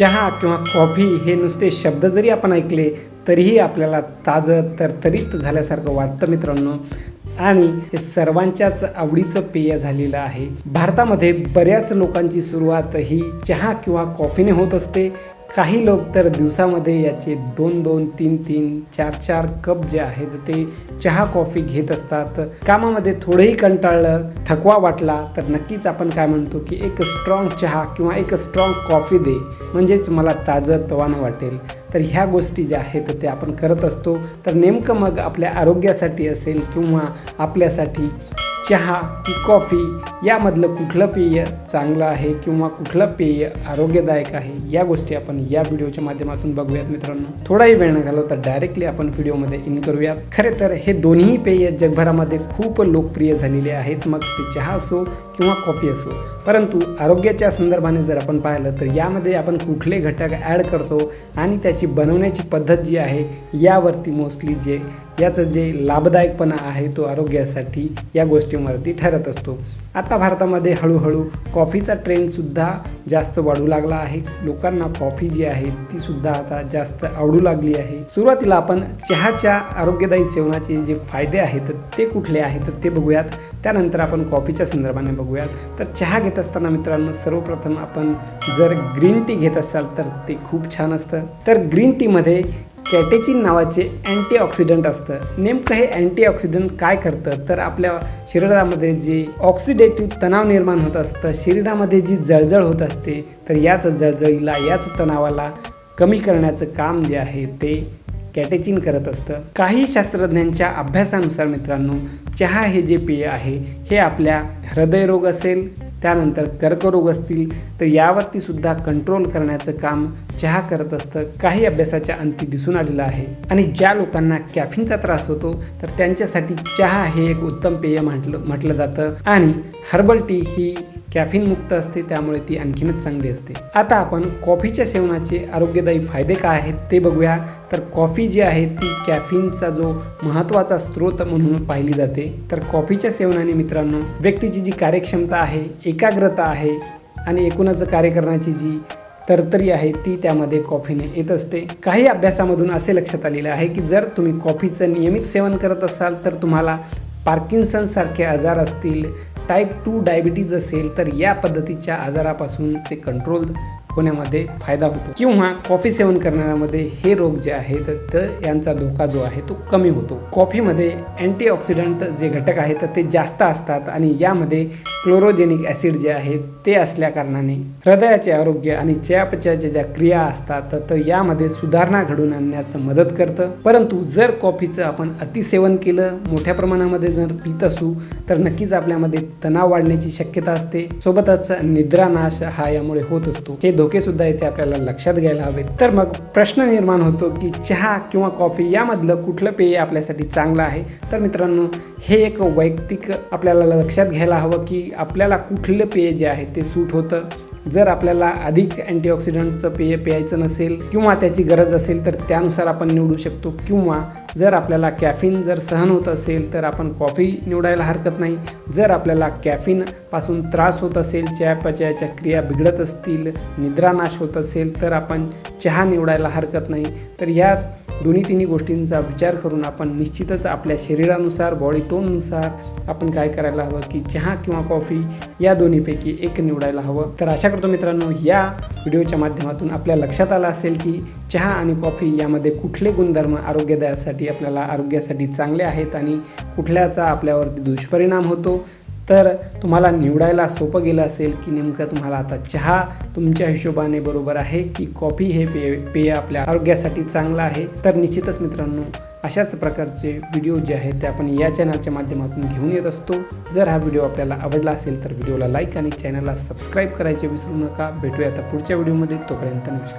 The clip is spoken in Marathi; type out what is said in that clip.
चहा किंवा कॉफी हे नुसते शब्द जरी आपण ऐकले तरीही आपल्याला ताजं तरतरीत झाल्यासारखं वाटतं मित्रांनो. आणि हे सर्वांच्याच आवडीचं पेय झालेलं आहे. भारतामध्ये बऱ्याच लोकांची सुरुवात ही चहा किंवा कॉफीने होत असते. काही लोक तर दिवसामध्ये याचे दोन दोन तीन तीन चार चार कप जे आहेत ते चहा कॉफी घेत असतात. कामामध्ये थोडंही कंटाळलं थकवा वाटला तर नक्कीच आपण काय म्हणतो की एक स्ट्रॉंग चहा किंवा एक स्ट्रॉंग कॉफी दे. म्हणजेच मला ताजं तवानं वाटेल. तर ह्या गोष्टी ज्या आहेत त्या आपण करत असतो. तर नेमकं मग आपल्या आरोग्यासाठी असेल किंवा आपल्यासाठी चहा की कॉफी यामधलं कुठलं पेय चांगलं आहे किंवा कुठलं पेय आरोग्यदायक आहे या गोष्टी आपण या व्हिडिओच्या माध्यमातून बघूयात मित्रांनो. थोडाही वेळ न घालवता डायरेक्टली आपण व्हिडिओमध्ये इन करूयात. खरे तर हे दोन्ही पेय जगभरामध्ये खूप लोकप्रिय झालेले आहेत. मग ते चहा असो किंवा कॉफी असो. परंतु आरोग्याच्या संदर्भाने जर आपण पाहिलं तर यामध्ये आपण कुठले घटक ॲड करतो आणि त्याची बनवण्याची पद्धत जी आहे यावरती मोस्टली जे याचं जे लाभदायकपणा आहे तो आरोग्यासाठी या गोष्टींवरती ठरत असतो. आता भारतामध्ये हळूहळू कॉफीचा ट्रेंडसुद्धा जास्त वाढू लागला आहे. लोकांना कॉफी जी आहे ती सुद्धा आता जास्त आवडू लागली आहे. सुरुवातीला आपण चहाच्या आरोग्यदायी सेवनाचे जे फायदे आहेत ते कुठले आहेत ते बघूयात. त्यानंतर आपण कॉफीच्या संदर्भाने बघूयात. तर चहा घेत असताना मित्रांनो सर्वप्रथम आपण जर ग्रीन टी घेत असाल तर ते खूप छान असतं. तर ग्रीन टीमध्ये कॅटेचिन नावाचे अँटीऑक्सिडंट असतं. नेमकं हे अँटीऑक्सिडंट काय करतं? तर आपल्या शरीरामध्ये जे ऑक्सिडेटिव्ह तणाव निर्माण होत असतं शरीरामध्ये जी जळजळ होत असते तर याच जळजळीला याच तणावाला कमी करण्याचं काम जे आहे ते कॅटेचिन करत असतं. काही शास्त्रज्ञांच्या अभ्यासानुसार मित्रांनो चहा हे जे पेय आहे हे आपल्या हृदयरोग असेल त्यानंतर कर्करोग असतील तर यावरती सुद्धा कंट्रोल करण्याचं काम चहा करत असतं. काही अभ्यासाच्या अंती दिसून आलेलं आहे. आणि ज्या लोकांना कॅफिनचा त्रास होतो तर त्यांच्यासाठी चहा हे एक उत्तम पेय म्हटलं म्हटलं जातं. आणि हर्बल टी ही कॅफिन मुक्त असते त्यामुळे ती आणखीनच चांगली असते. आता आपण कॉफीच्या सेवनाचे आरोग्यदायी फायदे काय आहेत ते बघूया. तर कॉफी जी आहे ती कॅफिनचा जो महत्त्वाचा स्रोत म्हणून पाहिली जाते. तर कॉफीच्या सेवनाने मित्रांनो व्यक्तीची जी कार्यक्षमता आहे एकाग्रता आहे आणि एकूणच कार्य करण्याची जी तरतरी आहे ती त्यामध्ये कॉफीने येत असते. काही अभ्यासामधून असे लक्षात आलेलं आहे की जर तुम्ही कॉफीचं नियमित सेवन करत असाल तर तुम्हाला पार्किन्सनसारखे आजार असतील टाईप टू डायबिटीज असेल तर या पद्धतीच्या आजारापासून ते कंट्रोल होण्यामध्ये फायदा होतो. किंवा कॉफी सेवन करण्यामध्ये हे रोग जे आहेत तर यांचा धोका जो आहे तो कमी होतो. कॉफीमध्ये अँटीऑक्सिडंट जे घटक आहेत ते जास्त असतात आणि यामध्ये क्लोरोजेनिक ॲसिड जे आहेत ते असल्या कारणाने हृदयाचे आरोग्य आणि चयापचयाच्या ज्या क्रिया असतात तर यामध्ये सुधारणा घडून आणण्यास मदत करतं. परंतु जर कॉफीचं आपण अतिसेवन केलं मोठ्या प्रमाणामध्ये जर पित असू तर नक्कीच आपल्यामध्ये तणाव वाढण्याची शक्यता असते. सोबतच निद्रानाश हा यामुळे होत असतो. हे धोकेसुद्धा येते इथे आपल्याला लक्षात घ्यायला हवेत. तर मग प्रश्न निर्माण होतो की चहा किंवा कॉफी यामधलं कुठलं पेय आपल्यासाठी चांगलं आहे? तर मित्रांनो हे एक वैयक्तिक आपल्याला लक्षात घ्यायला हवं की आपल्याला कुठलं पेय जे आहे ते सूट होतं. जर आपल्याला अधिक अँटीऑक्सिडंटचं पेय प्यायचं नसेल किंवा त्याची गरज असेल तर त्यानुसार आपण निवडू शकतो किंवा जर आपल्याला कॅफिन जर सहन होत असेल तर आपण कॉफी निवडायला हरकत नाही. जर आपल्याला कॅफिनपासून त्रास होत असेल चयापचयाच्या क्रिया बिघडत असतील निद्रानाश होत असेल तर आपण चहा निवडायला हरकत नाही. तर या दोन्ही तिन्ही गोष्टींचा विचार करून आपण निश्चितच आपल्या शरीरानुसार बॉडी टोननुसार आपण काय करायला हवं की चहा किंवा कॉफी या दोन्हीपैकी एक निवडायला हवं. तर आशा करतो मित्रांनो या व्हिडिओच्या माध्यमातून आपल्या लक्षात आलं असेल की चहा आणि कॉफी यामध्ये कुठले गुणधर्म आरोग्यदायासाठी आपल्याला आरोग्यासाठी चांगले आहेत आणि कुठल्याचा आपल्यावरती दुष्परिणाम होतो. तर तुम्हाला निवडायला सोपं गेलं असेल की नेमकं तुम्हाला आता चहा तुमच्या हिशोबाने बरोबर आहे की कॉफी हे पेय पेय आपल्या आरोग्यासाठी चांगलं आहे? तर निश्चितच मित्रांनो अशाच प्रकारचे व्हिडिओ जे आहेत ते आपण या चॅनलच्या माध्यमातून घेऊन येत असतो. जर हा व्हिडिओ आपल्याला आवडला असेल तर व्हिडिओला लाईक आणि चॅनलला सबस्क्राईब करायचे विसरू नका. भेटूया आता पुढच्या व्हिडिओमध्ये तोपर्यंत नमस्कार.